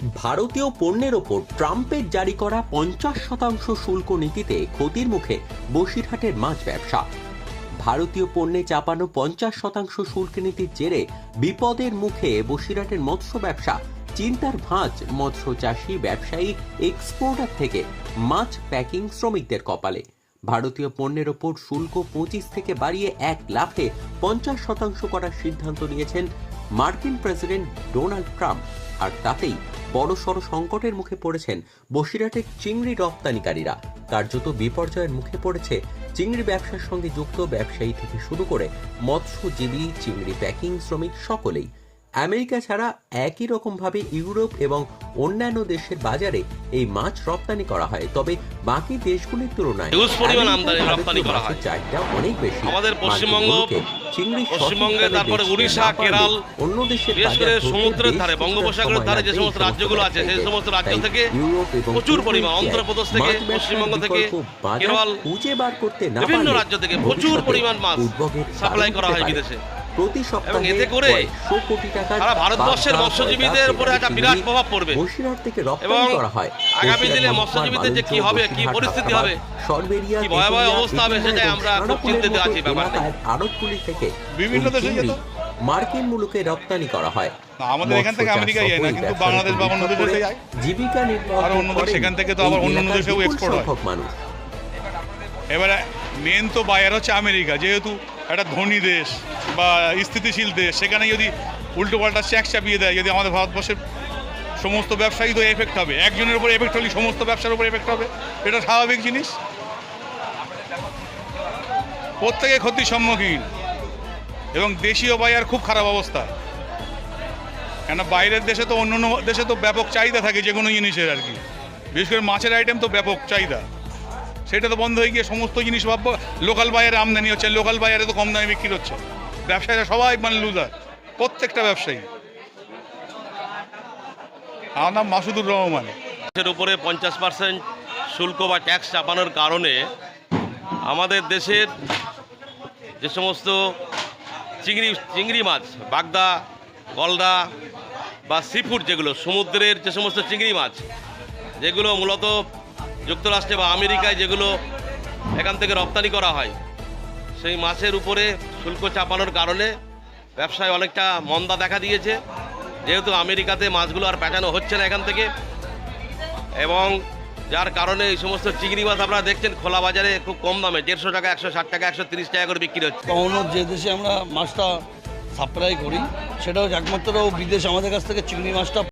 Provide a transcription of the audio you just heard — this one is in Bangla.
ভারতীয় পণ্যের ওপর ট্রাম্পের জারি করা পঞ্চাশ শতাংশ শুল্ক নীতিতে ক্ষতির মুখে বসিরহাটের মাছ ব্যবসা। ভারতীয় পণ্যে চাপানো পঞ্চাশ শতাংশ শুল্ক নীতির জেরে বিপদের মুখে বসিরহাটের মৎস্য ব্যবসা, চিন্তার ভাঁজ মৎস্য চাষি, ব্যবসায়ী, এক্সপোর্টার থেকে মাছ প্যাকিং শ্রমিকদের কপালে। ভারতীয় পণ্যের ওপর শুল্ক পঁচিশ থেকে বাড়িয়ে এক লাফে পঞ্চাশ শতাংশ করার সিদ্ধান্ত নিয়েছেন মার্কিন প্রেসিডেন্ট ডোনাল্ড ট্রাম্প, আর তাতেই বড়সড় সংকটের মুখে পড়েছেন বসিরহাটের চিংড়ি রপ্তানিকারীরা। কার্যত বিপর্যয়ের মুখে পড়েছে চিংড়ি ব্যবসার সঙ্গে যুক্ত ব্যবসায়ী থেকে শুরু করে মৎস্যজীবী, চিংড়ি প্যাকিং শ্রমিক সকলেই। আমেরিকা ছাড়া একই রকমভাবে ইউরোপ এবং অন্যান্য দেশের বাজারে এই মাছ রপ্তানি করা হয় তবে বাকি দেশগুলির তুলনায় Huge পরিমাণ আমদানি রপ্তানি করা হয়। চাহিদা অনেক বেশি। আমাদের পশ্চিমবঙ্গ, চিংড়ি পশ্চিমবঙ্গে, তারপরে উড়িষ্যা, কেরাল, অন্য দেশের বিশেষ করে সমুদ্রের ধারে বঙ্গোপসাগরের ধারে যে সমস্ত রাজ্যগুলো আছে সেই সমস্ত রাজ্য থেকে প্রচুর পরিমাণ অন্ধ্রপ্রদেশ থেকে, পশ্চিমবঙ্গ থেকে, কেরল, খুঁজে বার করতে না বিভিন্ন রাজ্য থেকে প্রচুর পরিমাণ মাছ সাপ্লাই করা হয় বিদেশে। প্রতি সপ্তাহে এতে করে কোটি টাকার সারা ভারতবর্ষের মৎস্যজীবীদের উপরে একটা বিরাট প্রভাব পড়বে। বসিরহাট থেকে রপ্তানি করা হয় আগামী দিনে মৎস্যজীবীদের যে কি হবে, কি পরিস্থিতি হবে, সরবেরিয়া, কি ভয়াবহ অবস্থা হবে, সেটাই আমরা খুব চিন্তিত আছি ব্যাপারটা। আড়তগুলি থেকে বিভিন্ন দেশে যেত। মার্কিন মুলুকে রপ্তানি করা হয় আমাদের এখান থেকে আমেরিকায় যায় না, কিন্তু বাংলাদেশ বা অন্য দেশে যায়। জীবিকা নির্বাহ আর অন্য দেশ সেখান থেকে তো আবার অন্য অন্য দেশেও export হয়। মানুষ এবারে মেন তো বায়ার হচ্ছে আমেরিকা যেহেতু একটা ধনী দেশ বা স্থিতিশীল দেশ, সেখানে যদি উল্টো পাল্টা ট্যাক্স চাপিয়ে দেয়, যদি আমাদের ভারতবর্ষের সমস্ত ব্যবসায়ী তো এফেক্ট হবে। একজনের উপর এফেক্ট হলে সমস্ত ব্যবসার উপর এফেক্ট হবে? এটা স্বাভাবিক জিনিস। প্রত্যেকে ক্ষতির সম্মুখীন এবং দেশীয় বায়ার খুব খারাপ অবস্থা। কেন বাইরের দেশে তো অন্য দেশে তো ব্যাপক চাহিদা থাকে যে কোনো জিনিসের আর কি। বিশেষ করে মাছের আইটেম তো ব্যাপক চাহিদা। সেটা তো বন্ধ হয়ে গিয়ে সমস্ত জিনিস ভাববো লোকাল বাজারে আমদানি হচ্ছে লোকাল বাজারে তো কম দামে বিক্রি হচ্ছে। ব্যবসায়ীরা সবাই মানে লুজার প্রত্যেকটা ব্যবসায়ী। আমার নাম মাসুদুর রহমান। এর উপরে পঞ্চাশ পার্সেন্ট শুল্ক বা ট্যাক্স চাপানোর কারণে আমাদের দেশের যে সমস্ত চিংড়ি চিংড়ি মাছ, বাগদা, গলদা বা সিফুড যেগুলো, সমুদ্রের যে সমস্ত চিংড়ি মাছ, যেগুলো মূলত যুক্তরাষ্ট্রে বা আমেরিকায় যেগুলো এখান থেকে রপ্তানি করা হয়, সেই মাছের উপরে শুল্ক চাপানোর কারণে ব্যবসায় অনেকটা মন্দা দেখা দিয়েছে। যেহেতু আমেরিকাতে মাছগুলো আর পাঠানো হচ্ছে না এখান থেকে, এবং যার কারণে এই সমস্ত চিংড়ি মাছ আপনারা দেখছেন, খোলা বাজারে খুব কম দামে, দেড়শো টাকা, একশো ষাট টাকা, একশো তিরিশ টাকা করে বিক্রি হচ্ছে। অন্য যে দেশে আমরা মাছটা সাপ্লাই করি সেটা হচ্ছে একমাত্র বিদেশ আমাদের কাছ থেকে চিংড়ি মাছটা